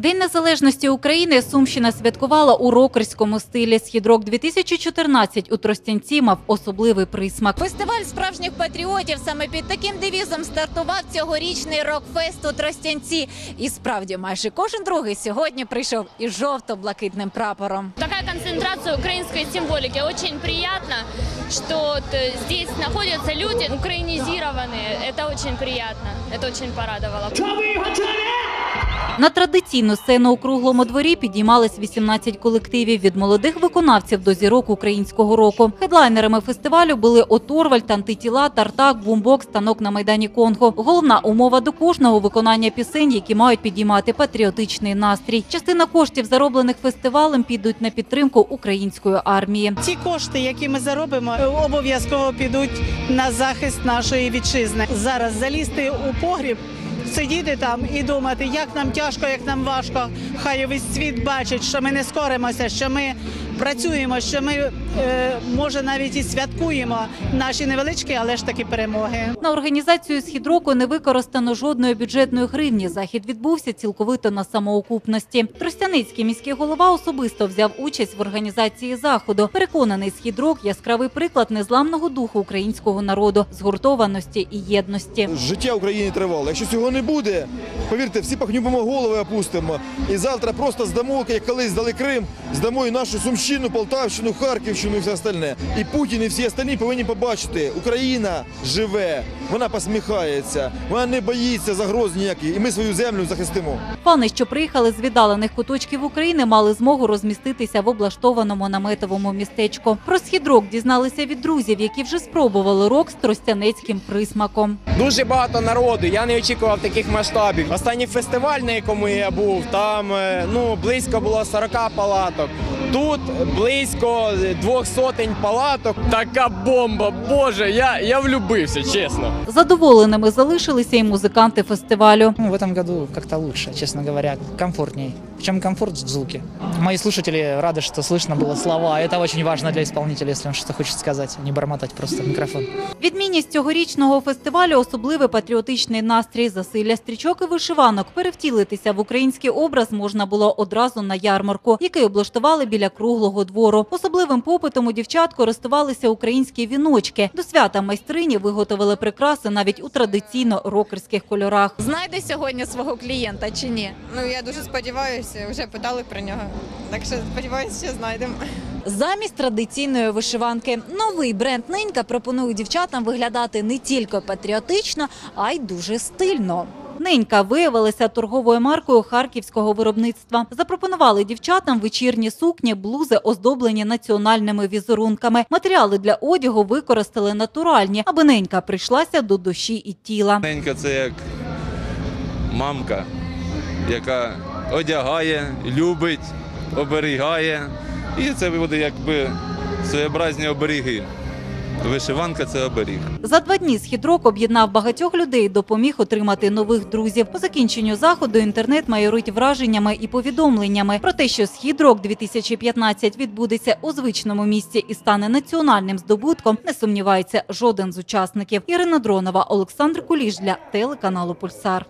День незалежності України Сумщина святкувала у рокерському стилі. Східрок 2014 у Тростянці мав особливий присмак. Фестиваль справжніх патріотів саме під таким девізом стартував цьогорічний рок-фест у Тростянці. І справді майже кожен другий сьогодні прийшов із жовто-блакитним прапором. Такая концентрация украинской символики. Очень приятно, что вот, э, здесь находятся люди украинизированные. Это очень приятно. Это очень порадовало. На традиційну сцену у круглому дворі підіймались 18 колективів від молодих виконавців до зірок українського року. Хедлайнерами фестивалю були Оторвальд, Антитіла, Тартак, Бумбокс, станок на майдані Конго. Головна умова до кожного виконання пісень, які мають підіймати патріотичний настрій. Частина коштів, зароблених фестивалем, підуть на підтримку української армії. Ці кошти, які ми заробимо, обов'язково підуть на захист нашої вітчизни. Зараз залізти у погріб, сидіти там і думати, як нам тяжко, як нам важко. Хай весь світ бачить, що ми не скоримося, що ми працюємо, що ми е, може навіть і святкуємо наші невеличкі, але ж таки перемоги. На організацію східроку не використано жодної бюджетної гривні. Захід відбувся цілковито на самоокупності. Тростяницький міський голова особисто взяв участь в організації заходу. Переконаний східрок яскравий приклад незламного духу українського народу, згуртованості і єдності. Життя України тривало. Якщо цього не буде, повірте, всі похнюбимо голови, опустимо. І завтра просто здамо, як колись здали Крим, здамо і нашу Сумщину, Полтавщину, Харківщину і все остальне. І Путін, і всі остальні повинні побачити, Україна живе, вона посміхається, вона не боїться загроз ніяких, і ми свою землю захистимо. Фани, що приїхали з віддалених куточків України, мали змогу розміститися в облаштованому наметовому містечку. Про східрок дізналися від друзів, які вже спробували рок з тростянецьким присмаком. Дуже багато народу. Я не очікував таких масштабів. Останній фестиваль, на якому я був, там е, ну близько було 40 палаток. Тут близько двох сотень палаток. Така бомба, боже, я, я влюбився, чесно. Задоволеними залишилися і музиканти фестивалю. Ну, в этом году как-то лучше, честно говоря, комфортней. Причем комфорт в звуке. Мои слушатели рады, что слышно было слова. Это очень важно для исполнителя, если он что-то хочет сказать, а не бормотать просто в микрофон. Відмінність цьогорічного фестивалю особливий патріотичний настрій, засилля стрічок і вишиванок. Перевтілитися в український образ можна було одразу на ярмарку, який облаштували біля круглого двору. Особливим попитом у дівчат користувалися українські віночки. До свята майстрині виготовили прикраси навіть у традиційно рокерських кольорах. Знайде сьогодні свого клієнта чи ні? Ну я дуже сподіваюся, вже питали про нього. Так що сподіваюся, що знайдемо. Замість традиційної вишиванки новий бренд Нинька пропонує дівчатам виглядати не тільки патріотично, а й дуже стильно. Ненька виявилася торговою маркою харківського виробництва. Запропонували дівчатам вечірні сукні, блузи, оздоблені національними візерунками. Матеріали для одягу використали натуральні, аби ненька прийшлася до душі і тіла. Ненька це як мамка, яка одягає, любить, оберігає. І це буде якби своєобразні оберіги. Вишиванка це оберіг. За два дні східрок об'єднав багатьох людей, допоміг отримати нових друзів. По закінченню заходу інтернет майорить враженнями і повідомленнями про те, що східрок 2015 відбудеться у звичному місці і стане національним здобутком. Не сумнівається жоден з учасників. Ірина Дронова, Олександр Куліш для телеканалу Пульсар.